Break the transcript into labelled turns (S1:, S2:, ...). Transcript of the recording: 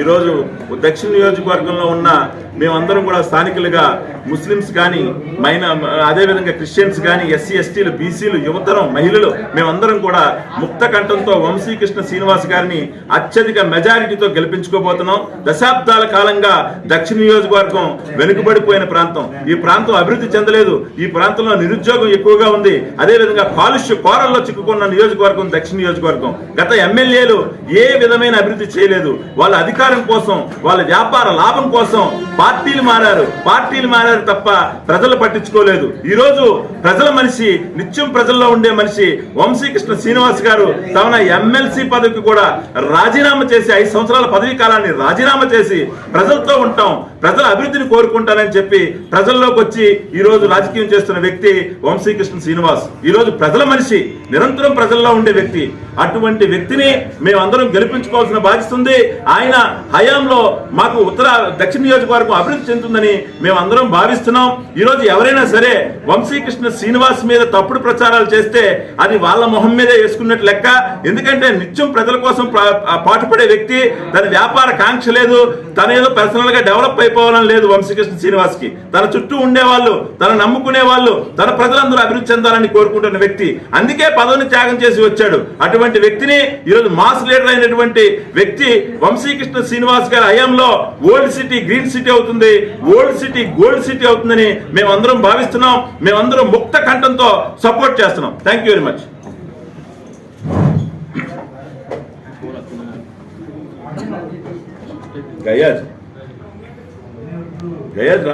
S1: ఈరోజు దక్షిణ నియోజకవర్గంలో ఉన్న మేమందరం కూడా స్థానికులుగా ముస్లిమ్స్ కానీ మైన అదేవిధంగా క్రిస్టియన్స్ కానీ ఎస్సీ ఎస్టీలు బీసీలు యువతరం మహిళలు మేమందరం కూడా ముక్త కంఠంతో వంశీకృష్ణ శ్రీనివాస్ గారిని అత్యధిక మెజారిటీతో గెలిపించుకోబోతున్నాం. దశాబ్దాల కాలంగా దక్షిణ నియోజకవర్గం వెనుకబడిపోయిన ప్రాంతం. ఈ ప్రాంతం అభివృద్ధి చెందలేదు. ఈ ప్రాంతంలో నిరుద్యోగం ఎక్కువగా ఉంది. అదేవిధంగా కాలుష్య కోరల్లో చిక్కుకున్న నియోజకవర్గం దక్షిణ నియోజకవర్గం. గత ఎమ్మెల్యేలు ఏ విధమైన అభివృద్ధి చేయలేదు. వాళ్ళ అధికారం కోసం వాళ్ళ వ్యాపార లాభం కోసం పార్టీలు మారారు. పార్టీలు మారారు తప్ప ప్రజలు పట్టించుకోలేదు. ఈ రోజు ప్రజల మనిషి నిత్యం ప్రజల్లో ఉండే మనిషి వంశీకృష్ణ శ్రీనివాస్ గారు తమ ఎమ్మెల్సీ పదవికి కూడా రాజీనామా చేసి ఐదు సంవత్సరాల పదవీ కాలాన్ని రాజీనామా చేసి ప్రజలతో ఉంటాం ప్రజల అభివృద్ధిని కోరుకుంటానని చెప్పి ప్రజల్లోకి వచ్చి ఈ రోజు రాజకీయం చేస్తున్న వ్యక్తి వంశీకృష్ణ శ్రీనివాస్. ఈ రోజు ప్రజల మనిషి నిరంతరం ప్రజల్లో ఉండే వ్యక్తి. అటువంటి వ్యక్తిని మేమందరం గెలిపించుకోవాల్సిన బాధ్యత ఉంది. ఆయన హయాంలో మాకు ఉత్తర దక్షిణ నియోజకవర్గం అభివృద్ధి చెందుతుందని మేమందరం భావిస్తున్నాం. ఈ రోజు ఎవరైనా సరే వంశీకృష్ణ శ్రీనివాస్ మీద తప్పుడు ప్రచారాలు చేస్తే అది వాళ్ళ మొహం మీదే వేసుకున్నట్టు లెక్క. ఎందుకంటే నిత్యం ప్రజల కోసం పాటుపడే వ్యక్తి తన వ్యాపార కాంక్ష లేదు తన ఏదో పర్సనల్గా డెవలప్ అయిపోవాలని లేదు వంశీకృష్ణ శ్రీనివాస్కి తన చుట్టూ ఉండేవాళ్ళు తన నమ్ముకునే వాళ్ళు తన ప్రజలందరూ అభివృద్ధి చెందాలని కోరుకుంటున్న వ్యక్తి. అందుకే పదవిని త్యాగం చేసి వచ్చాడు. అటువంటి వ్యక్తిని ఈరోజు మాస్ లీడర్ అయినటువంటి వ్యక్తి వంశీకృష్ణ శ్రీనివాస్ గారి హయాంలో ఓల్డ్ సిటీ గ్రీన్ సిటీ అవుతుంది. ఓల్డ్ సిటీ గోల్డ్ సిటీ అవుతుందని మేమందరం భావిస్తున్నాం. మేమందరం ముక్త కంఠంతో సపోర్ట్ చేస్తున్నాం. Thank you very much Gayaz. Gayaz